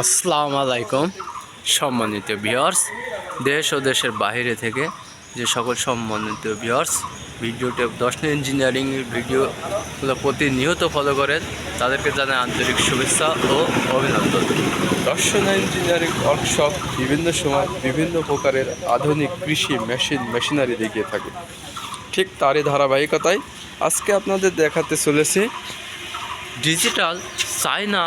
আসসালামু আলাইকুম, সম্মানিত ভিউয়ার্স, দেশ ও দেশের বাইরে থেকে যে সকল সম্মানিত ভিউয়ার্স, ভিডিওটি দর্শন ইঞ্জিনিয়ারিং ভিডিওগুলো প্রতিনিয়ত ফলো করেন, তাদেরকে জানাই আন্তরিক শুভেচ্ছা ও অভিনন্দন। দর্শন ইঞ্জিনিয়ারিং ওয়ার্কশপ বিভিন্ন সময় বিভিন্ন প্রকারের আধুনিক কৃষি মেশিন মেশিনারি দেখিয়ে থাকে। ঠিক তারই ধারাবাহিকতায় আজকে আপনাদের দেখাতে চলেছি ডিজিটাল চায়না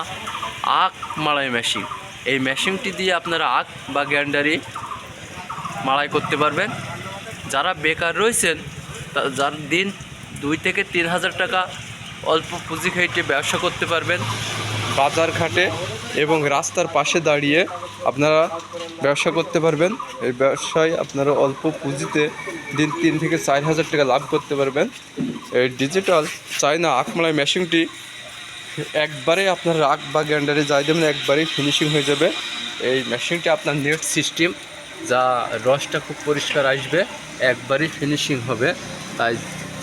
আখ মাড়াই মেশিন এই মেশিনটি দিয়ে আপনারা আখ বা গ্যান্ডারি মাড়াই করতে পারবেন। যারা বেকার রয়েছেন যার দিন দুই থেকে তিন হাজার টাকা অল্প পুঁজি খাইটে ব্যবসা করতে পারবেন। বাজার ঘাটে এবং রাস্তার পাশে দাঁড়িয়ে আপনারা ব্যবসা করতে পারবেন। এই ব্যবসায় আপনারা অল্প পুঁজিতে দিন তিন থেকে চার হাজার টাকা লাভ করতে পারবেন। এই ডিজিটাল চায়না আখমালাই মেশিনটি একবারে আপনার রাগ বা গ্যান্ডারে যাই দেবেন, একবারেই ফিনিশিং হয়ে যাবে। এই মেশিনটি আপনার নেট সিস্টেম যা রসটা খুব পরিষ্কার আসবে, একবারই ফিনিশিং হবে। তাই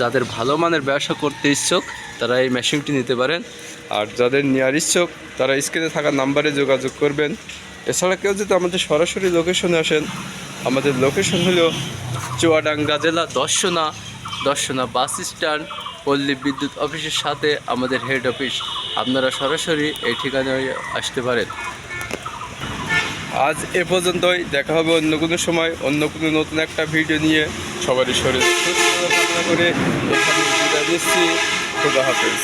যাদের ভালো মানের ব্যবসা করতে ইচ্ছুক, তারা এই মেশিনটি নিতে পারেন। আর যাদের নেওয়ার ইচ্ছুক, তারা স্ক্রিনে থাকা নাম্বারে যোগাযোগ করবেন। এছাড়া কেউ যদি আমাদের সরাসরি লোকেশনে আসেন, আমাদের লোকেশন হলো চুয়াডাঙ্গা জেলা দর্শনা দর্শনা বাস স্ট্যান্ড পল্লী বিদ্যুৎ অফিসের সাথে আমাদের হেড অফিস আপনারা সরাসরি এই ঠিকানায় আসতে পারেন। আজ এ পর্যন্তই, দেখা হবে অন্য কোনো সময়, অন্য কোনো নতুন একটা ভিডিও নিয়ে। সবারই শরীর সুস্থ করে এখানে বিদায় হাফেজ।